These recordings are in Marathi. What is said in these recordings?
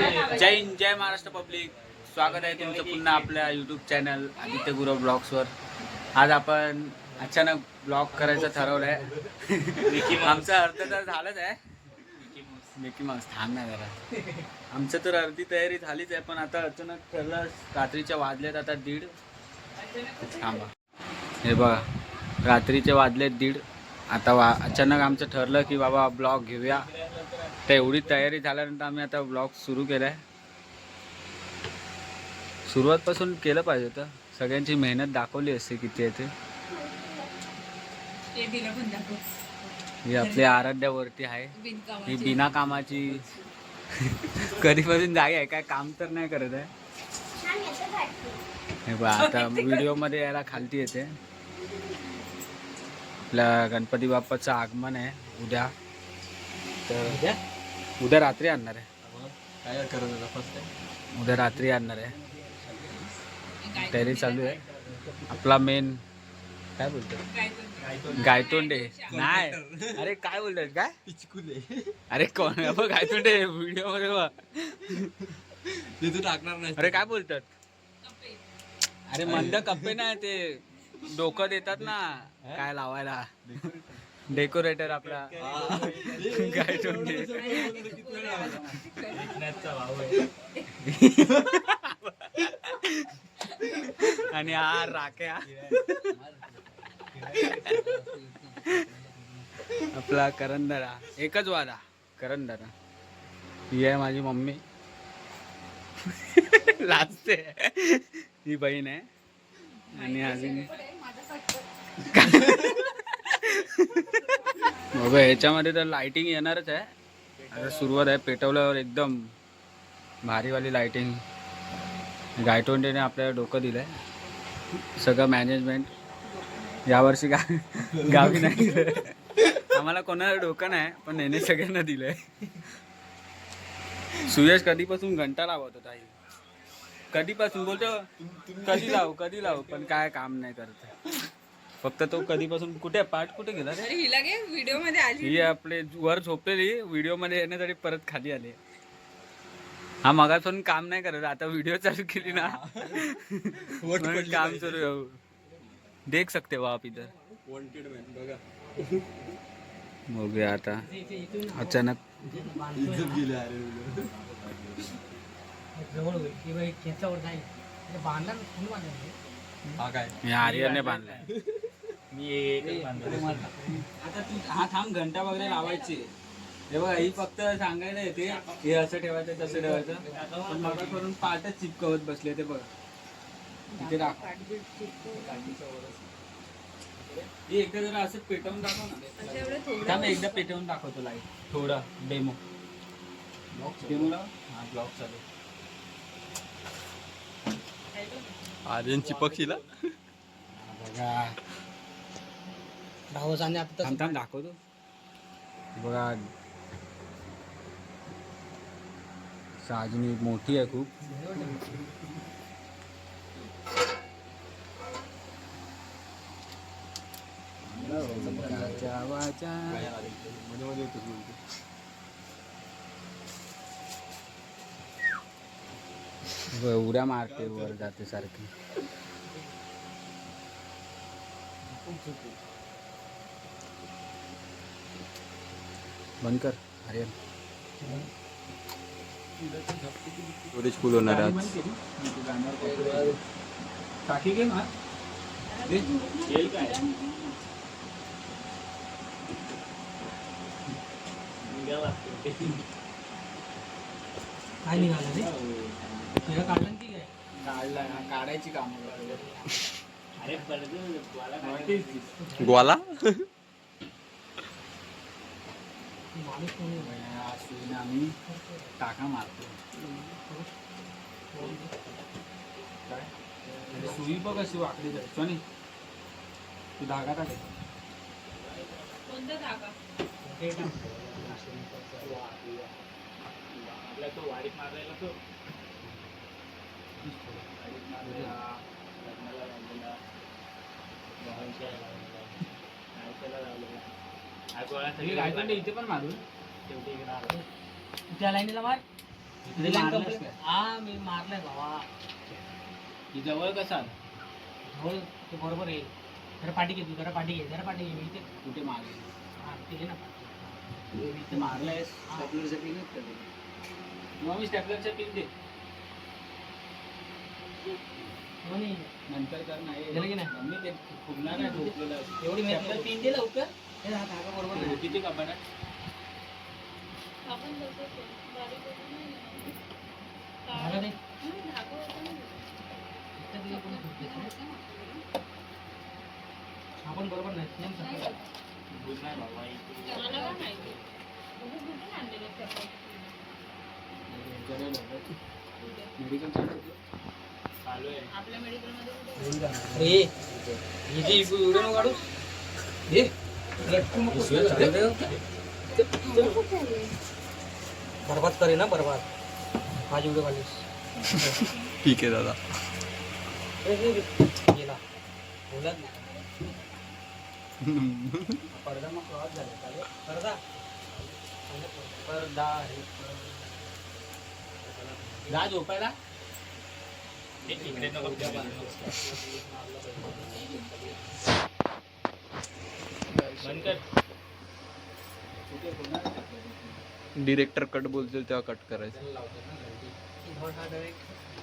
जय हिंद जय महाराष्ट्र पब्लिक. स्वागत आहे तुमचं पुन्हा आपल्या यूट्यूब चॅनल आदित्य गुरव ब्लॉग्सवर आज आपण अचानक ब्लॉग करायचं ठरवलं आहे आमचा अर्ध तर झालंच आहे. मिकी माऊस थांब ना जरा. आमचं तर अर्धी तयारी झालीच आहे पण आता अचानक ठरलं रात्रीच्या वाजलेत आता दीड. थांबा. हे बघा रात्रीचे वाजलेत दीड. आता वा अचानक आमचं ठरलं की बाबा ब्लॉग घेऊया. तर एवढी तयारी झाल्यानंतर आम्ही आता ब्लॉग सुरू केला आहे सुरुवातपासून केलं पाहिजे होतं. सगळ्यांची मेहनत दाखवली असते किती आहे ते. ते दिलं पण दाखव. ही आपली आराध्यावरती आहे. ही. बिना कामाची. कधीपासून जागी आहे काय काम तर नाही करत आहे. हे बघा आता व्हिडिओमध्ये यायला खालती येते. आपल्या गणपती बाप्पाचं आगमन आहे उद्या. तर उद्या? रात्री आणणार आहे. काय करत फर्स्ट उद्या रात्री आणणार आहे. तयारी चालू आहे. आपला मेन काय बोलतो? गायतोंडे. नाही. अरे काय बोलतात काय? पिचकुले. अरे कोण? गायतोंडे व्हिडिओमध्ये ते टाकणार नाही अरे काय बोलतात. अरे मंद कप्पे नाही ते. डोकं देतात ना. काय लावायला? डेकोरेटर आपला. गायतोंडे आणि हा राख्या. आपला करंदरा. एकच वादा करंदरा. ही आहे माझी मम्मी. लाजते. ही बहीण आहे. आणि अजून बघा ह्याच्यामध्ये तर लाइटिंग येणारच आहे. आता सुरुवात आहे पेटवल्यावर एकदम भारीवाली लाइटिंग गायटोंडेने आपल्याला डोकं दिलंय. सगळं मॅनेजमेंट यावर्षी गा गावी नाही आम्हाला कोणाला डोकं नाही पण याने सगळ्यांना दिलंय. सुयश कधीपासून घंटा लावत होता आई कधीपासून? बोलतो कधी लावू कधी लावू पण काय काम नाही करत. फक्त तो कधीपासून कुठे पाठ कुठे गेला रे? अरे हिला काय व्हिडिओमध्ये आली ही आपले वर झोपलेली व्हिडिओमध्ये येण्यासाठी परत खाली आले. हा मगापासून काम नाही करत आता व्हिडिओ चालू केली ना. म्हणून काम सुरू आहे. देख सकते हो आप इधर. वॉन्टेड मॅन बघा. बघूया आता. अचानक. इज्जत गेली अरे. हा काय? मी आर्यने बांधलाय. आता तू हा थांब घंटा वगैरे लावायची. हे बघा ही फक्त सांगायला येते हे असं ठेवायचं तसं ठेवायचं. पण मग करून पाठच चिपकवत बसले ते बघा. इथे दाखव. हे एकदा जरा असं पेटवून दाखव ना. एकदा पेटवून दाखवतो लाइट. थोडा डेमो. डेमो हा ब्लॉक चालू. आर्यन चिपक्षीला बघा. थांब थांब दाखवतो. बघा. साजनी मोठी आहे खूप. उड्या मारते वर जाते सारखी. बंद कर आर्यन स्टोरेज फुल होणार आहे आज घे ना. काय काय निघालं रे? तुझ्या काढलं की काय? काढला ना काढायची काम. अरे ग्वाला? आम्ही टाका मारतो काय सुई बघ अशी वाकडी जायचो सोनी तू धागा? टाक आपल्या धागा तो वारीत मारायला तो लग्नाला लावलेला भावांच्या लावलेला नायकाला लावलेला इथे पण मारू शेवटी इकडे आलो. त्या लाईनीला मार? हा मी मारलाय भावा. जवळ कसा? हो ते बरोबर आहे. जरा पाठी घे तू जरा पाठी घे जरा पाठी घे मी इथे कुठे मारले हा, ते घे ना इथे मारलायस? स्टॅपलरचं पिन मग मी स्टॅपलरचं पिन दे. हो नंतर कर नाही? एवढी मेहनत. पिन दे लवकर. किती आपण बरोबर नाही? मेडिकल चालू आहे. आपल्या मेडिकलमध्ये ही जी काढू. हे. बरबाद करे ना बरबाद. माझी व्हिडिओ काढलीस ठीक आहे दादा. गेला. बोलत नाही. पडदा मग क्रॉस झाला चालेल पडदा. पडदा आहे जा झोपायला. डिरेक्टर कट बोलतील तेव्हा कट करायचं.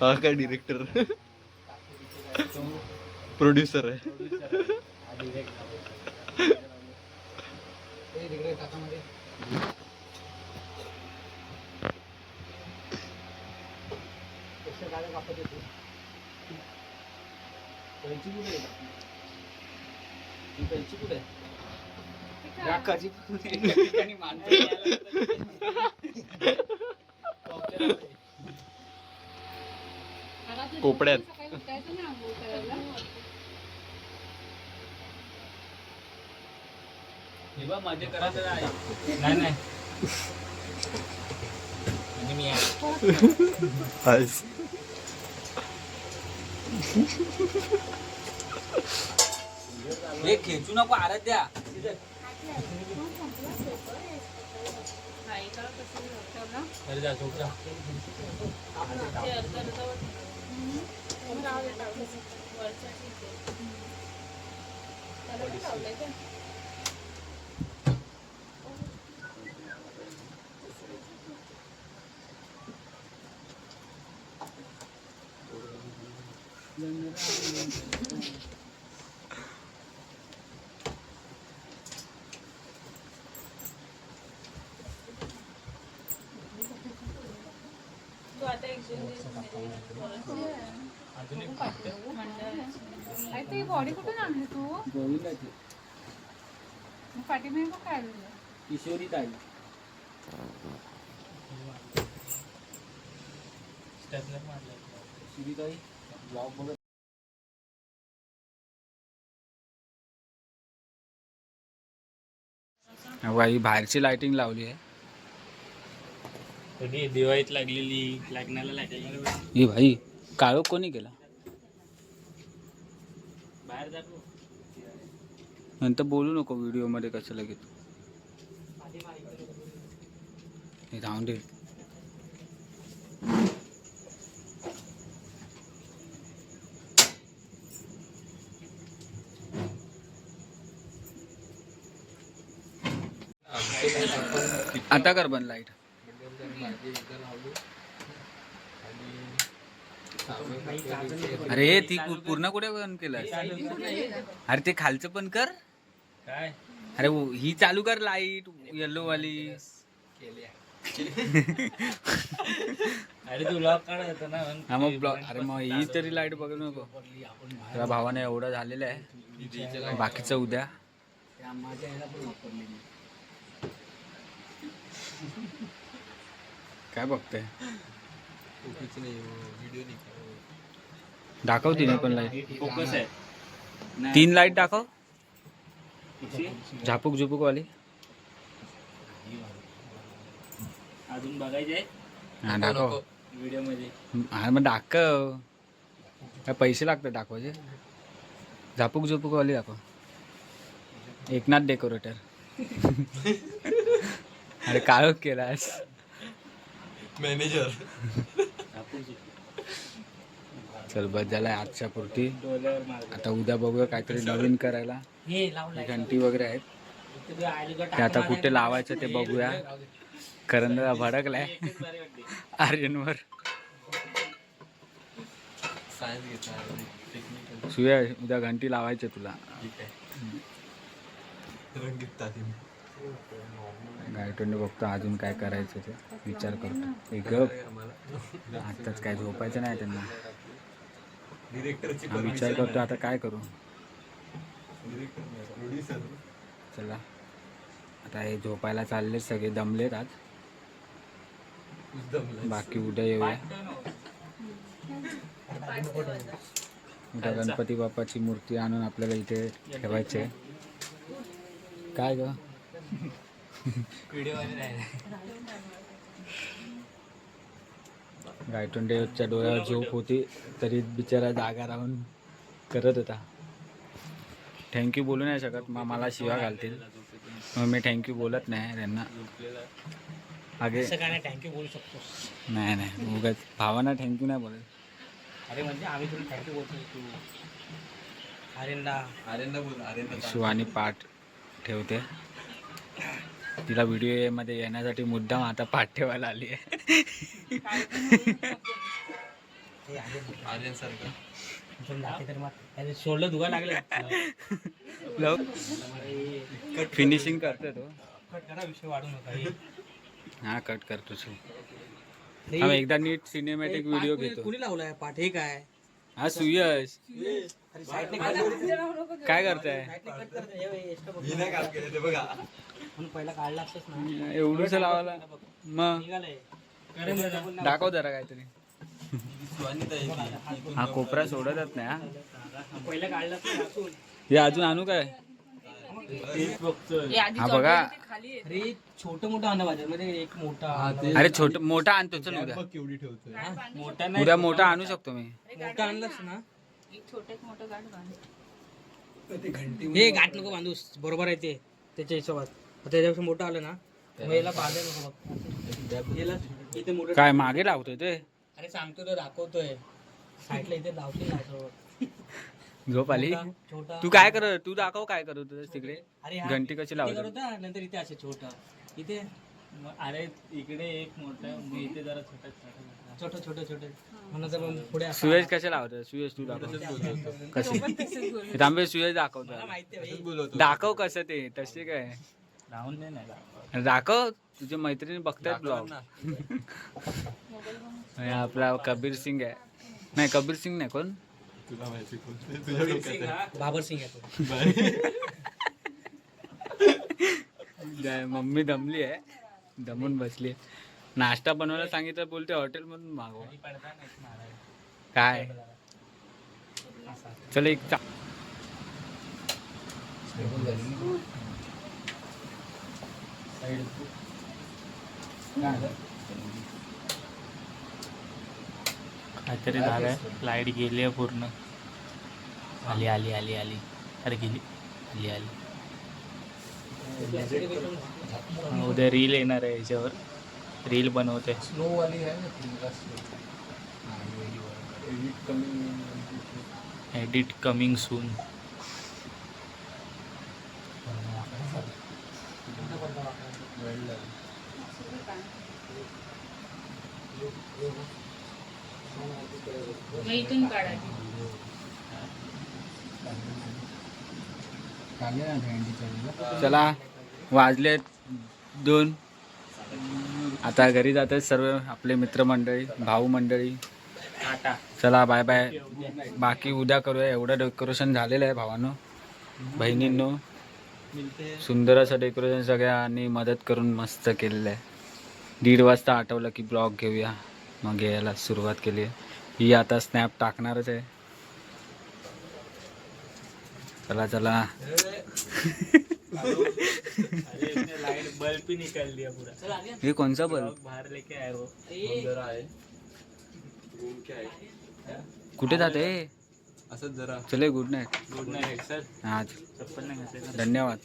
हा काय डिरेक्टर प्रोड्युसर आहे. कैची कुठे आहे कैची कुठे आहे? राखाची कोपड्यात. हे बघमध्ये करायचं नाही नाही. मी आहे. हे खेचू नको आराध्या. नाही का कसं ठेवलं? अरे जा झोप जा ते अर्ध अर्धवट. हं. राहू दे, राहू दे. वरचं ठीक आहे. त्याला काय लावलंय ते? तू आता एक दोन दिवस मंडळ ती बॉडी कुठून आणली तू? पाठीमागे मग काय? किशोरी ताई किशोरी ताई. ब्लॉग बघत बाई बाहेरची लाइटिंग लावली आहे. दिवाळीत लागलेली लग्नाला लागलेली? ही भाई काळोख कोणी केला? बाहेर जातो नंतर बोलू नको व्हिडिओमध्ये कसं लगेच. हे जाऊन दे. आता कर बंद लाइट अरे ती पूर्ण कुठे बंद केलं अरे ते खालचं पण कर. काय? अरे वो- ही चालू कर लाइट येल्लो वाली. अरे तू लॉक काढत होता ना म्हणून हा मग ब्लॉक अरे मग ही तरी लाइट बघू नको. तुझ्या भावाने एवढं झालेलं आहे. बाकीचं उद्या. काय बघतोय? दाखव तिने पण लाइट फोकस आहे. तीन लाइट दाखव. झापूक झुपूक वाली अजून बघायचे आहे? हा दाखव. व्हिडिओमध्ये हा मग दाखव. काय पैसे लागतात दाखवायचे? झापूक झुपूक वाली दाखव. एकनाथ डेकोरेटर. अरे काळोख केलास. मॅनेजर. चल बस झालाय आजच्या पुरती आता उद्या बघूया काहीतरी नवीन करायला. हे लावलाय. घंटी वगैरे आहेत. ते आता कुठे लावायचं ते बघूया. करंदा भडकलाय. आर्यनवर. सायन्स घेतला टेक्निकल सुया उद्या घंटी लावायची तुला. ठीक आहे. गायटोने बघतो अजून काय करायचं ते विचार करतो. एक गप. आत्ताच काय झोपायचं नाही त्यांना. हा विचार करतो आता काय करू? चला. आता हे झोपायला चालले सगळे दमलेत आज. बाकी उद्या येऊया. उद्या गणपती बाप्पाची मूर्ती आणून आपल्याला इथे ठेवायची आहे. काय ग? गायटोंडेच्या डोळ्यावर झोप होती तरी बिचारा जागा राहून करत होता. थँक्यू बोलू नाही शकत मग मला शिवा घालतील. मग मी थँक्यू बोलत नाही त्यांना. आगे असं काय नाही थँक्यू बोलू शकतो. नाही नाही उगाच भावांना थँक्यू नाही बोलत. अरे म्हणजे आम्ही तुला थँक्यू बोलतो शिवानी पाठ ठेवते. तिला व्हिडिओमध्ये येण्यासाठी मुद्दाम आता पाठ ठेवायला आली आहे. सोडलं धुवा लागलं फिनिशिंग करते तो कट करा विषय वाढू नका हे. हा कट करतो एकदा नीट सिनेमॅटिक व्हिडिओ घेतो. कुणी लावलाय? पाठ हे काय? हा सुयश. काय करताय? पहिला काढला एवढंच लावायला. मग? दाखव जरा काहीतरी. हा कोपरा सोडतच नाही हा पहिला काढला. हे अजून आणू काय? हा बघा. अरे छोटं मोठं आणा बाजारमध्ये एक मोठा अरे छोट मोठा आणतो चल मोठा उद्या मोठा आणू शकतो मी. मोठा आणलास ना? एक छोटे एक मोठं गाठ बांध. हे गाठ नको बांधूस बरोबर आहे ते त्याच्या हिशोबात. आता त्याच्यापेक्षा मोठं आलं ना मग याला नको बघ. याला इथे मोठं काय मागे लावतोय ते? अरे सांगतो तो दाखवतोय. साईडला इथे लावशील. झोप आली? तू काय करत तू दाखव काय करत होतास तिकडे? अरे हा- घंटी कशी लावतो होता, नंतर इथे असे छोटा. इथे मग अरे इकडे एक मोठा इथे जरा छोटा छोटा छोटं छोटं. छोटं म्हणून तर मग पुढे असं- सुयश कसे लावतो सुयश तू दाखव. कसे? तांबे सुयश दाखवतो. माहिती आहे दाखव कसं ते तसे काय? लावून दे ना दाखव. तुझ्या मैत्रिणी बघतात ब्लॉग आपला कबीर सिंग आहे. नाही कबीर सिंग नाही कोण? तुला माहिती कोण? ते तुझ्या डोक्यात आहे. बाबर सिंग आहे तो. जय, मम्मी दमली आहे. दमून बसली नाश्ता बनवायला सांगितलं बोलते हॉटेल मधून मागवा काय? चल एक चा- काहीतरी झालंय. लाइट गेली आहे पूर्ण. आली आली आली आली. अरे गेली. आली आली. उद्या रील येणार आहे याच्यावर. रील बनवते. एडिट कमिंग सून मग इथून काढा. चला वाजले दोन. आता घरी जातात सर्व आपले मित्रमंडळी भाऊ मंडळी. चला बाय बाय बाकी उद्या करूया. एवढं डेकोरेशन झालेलं आहे भावानं बहिणींनो. सुंदर असं डेकोरेशन सगळ्यांनी मदत करून मस्त केलेलं आहे. दीड वाजता आठवलं की ब्लॉग घेऊया. मग घ्यायला सुरुवात केली आहे. ही आता स्नॅप टाकणारच आहे. चला चला. लाइट बल्ब ही निकाल दिया पूरा। आर्यन. हे कोणचा बल्ब बाहर लेके आए वो। जरा आहे रूम क्या आहे कुठे जाते असंच जरा। चले good night good night sir हा चप्पल नहीं धन्यवाद.